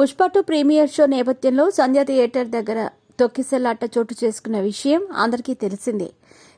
Pushpa two premiere show నేపథ్యంలో సంధ్య theatre దగ్గర తొక్కిసలాట చోటు చేసుకున్న విషయం అందరికీ తెలిసిందే.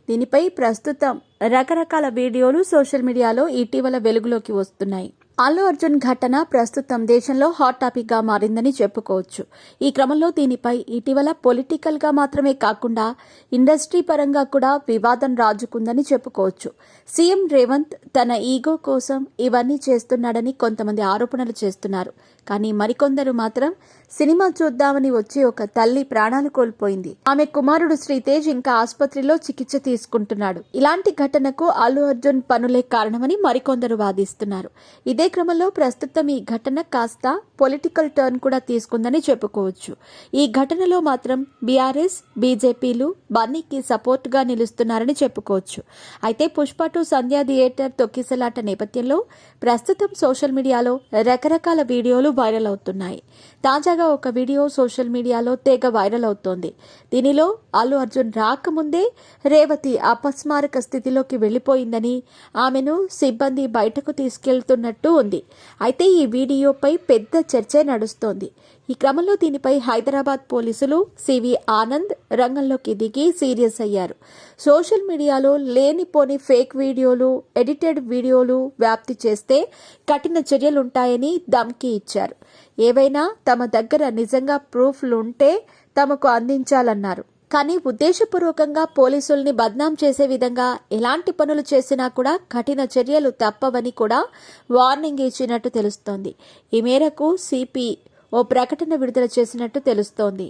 దీనిపై ప్రస్తుతం రకరకాల వీడియోలు సోషల్ మీడియాలో ఇటీవల వెలుగులోకి వస్తున్నాయి. అల్లు అర్జున్ ఘటన ప్రస్తుతం దేశంలో హాట్ టాపిక్గా మారిందని చెప్పుకోవచ్చు. ఈ క్రమంలో దీనిపై ఇటీవల పొలిటికల్గా మాత్రమే కాకుండా ఇండస్ట్రీ పరంగా కూడా వివాదం రాజుకుందని చెప్పుకోవచ్చు. సీఎం రేవంత్ తన ఈగో కోసం ఇవన్నీ చేస్తున్నాడని కొంతమంది ఆరోపణలు చేస్తున్నారు. కానీ మరికొందరు మాత్రం సినిమా చూద్దామని వచ్చి ఒక తల్లి ప్రాణాలు కోల్పోయింది. ఆమె కుమారుడు శ్రీతేజ్ ఇంకా ఆసుపత్రిలో చికిత్స తీసుకుంటున్నాడు. ఇలాంటి ఘటనకు అల్లు అర్జున్ పనులే కారణమని మరికొందరు వాదిస్తున్నారు. ఇదే క్రమంలో ప్రస్తుతం ఈ ఘటన కాస్త పొలిటికల్ టర్న్ కూడా తీసుకుందని చెప్పుకోవచ్చు. ఈ ఘటనలో మాత్రం బీఆర్ఎస్ బీజేపీలు బన్నీకి సపోర్ట్గా నిలుస్తున్నారని చెప్పుకోవచ్చు. అయితే పుష్ప టు సంధ్యా థియేటర్ తొక్కిసలాట నేపథ్యంలో ప్రస్తుతం సోషల్ మీడియాలో రకరకాల వీడియోలు వైరల్ అవుతున్నాయి. తాజాగా ఒక వీడియో సోషల్ మీడియాలో తెగ వైరల్ అవుతోంది. దీనిలో అల్లు అర్జున్ రాకముందే రేవతి అపస్మారక స్థితిలోకి వెళ్ళిపోయిందని ఆమెను సిబ్బంది బయటకు తీసుకెళ్తున్నట్టు ఉంది. అయితే ఈ వీడియోపై పెద్ద చర్చ నడుస్తోంది. ఈ క్రమంలో దీనిపై హైదరాబాద్ పోలీసులు సివి ఆనంద్ రంగంలోకి దిగి సీరియస్ అయ్యారు. సోషల్ మీడియాలో లేనిపోని ఫేక్ వీడియోలు ఎడిటెడ్ వీడియోలు వ్యాప్తి చేస్తే కఠిన చర్యలుంటాయని ధమ్కీ ఇచ్చారు. ఏవైనా తమ దగ్గర నిజంగా ప్రూఫ్లుంటే తమకు అందించాలన్నారు. కానీ ఉద్దేశపూర్వకంగా పోలీసుల్ని బద్నాం చేసే విధంగా ఎలాంటి పనులు చేసినా కూడా కఠిన చర్యలు తప్పవని కూడా వార్నింగ్ ఇచ్చినట్టు తెలుస్తోంది. ఈ మేరకు సిపి ఓ ప్రకటన విడుదల చేసినట్టు తెలుస్తోంది.